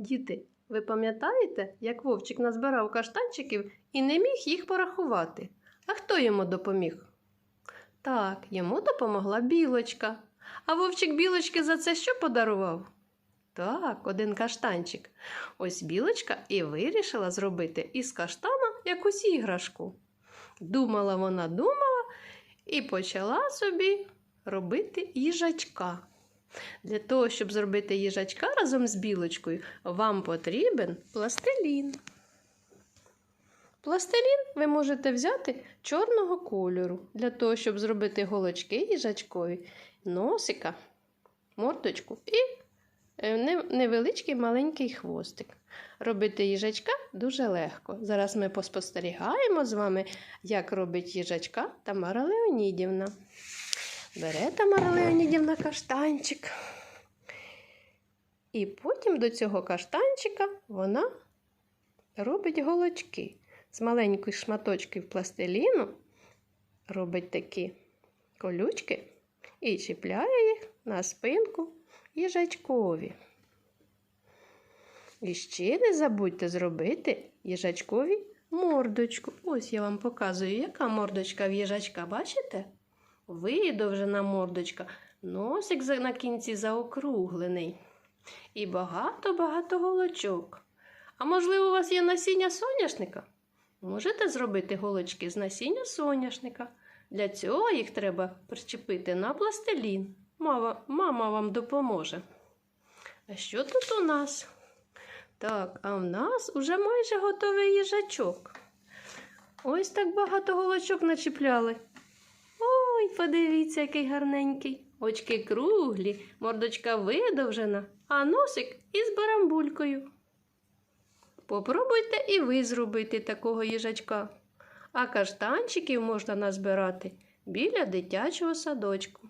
Діти, ви пам'ятаєте, як вовчик назбирав каштанчиків і не міг їх порахувати? А хто йому допоміг? Так, йому допомогла білочка. А вовчик білочки за це що подарував? Так, один каштанчик. Ось білочка і вирішила зробити із каштана якусь іграшку. Думала вона, думала і почала собі робити їжачка. Для того, щоб зробити їжачка разом з білочкою, вам потрібен пластилін. Пластилін ви можете взяти чорного кольору для того, щоб зробити голочки їжачкові, носика, мордочку і е, невеличкий маленький хвостик. Робити їжачка дуже легко. Зараз ми поспостерігаємо з вами, як робить їжачка Тамара Леонідівна. Бере Тамара Леонідівна каштанчик. І потім до цього каштанчика вона робить голочки. З маленьких шматочків пластиліну робить такі колючки і чіпляє їх на спинку їжачкові. І ще не забудьте зробити їжачкові мордочку. Ось я вам показую, яка мордочка в їжачка, бачите? Видовжена мордочка, носик на кінці заокруглений. І багато-багато голочок. А можливо, у вас є насіння соняшника? Можете зробити голочки з насіння соняшника. Для цього їх треба причепити на пластилін. Мама, мама вам допоможе. А що тут у нас? Так, а в нас уже майже готовий їжачок. Ось так багато голочок начіпляли. Ой, подивіться, який гарненький. Очки круглі, мордочка видовжена, а носик із барамбулькою. Попробуйте і ви зробити такого їжачка. А каштанчиків можна назбирати біля дитячого садочку.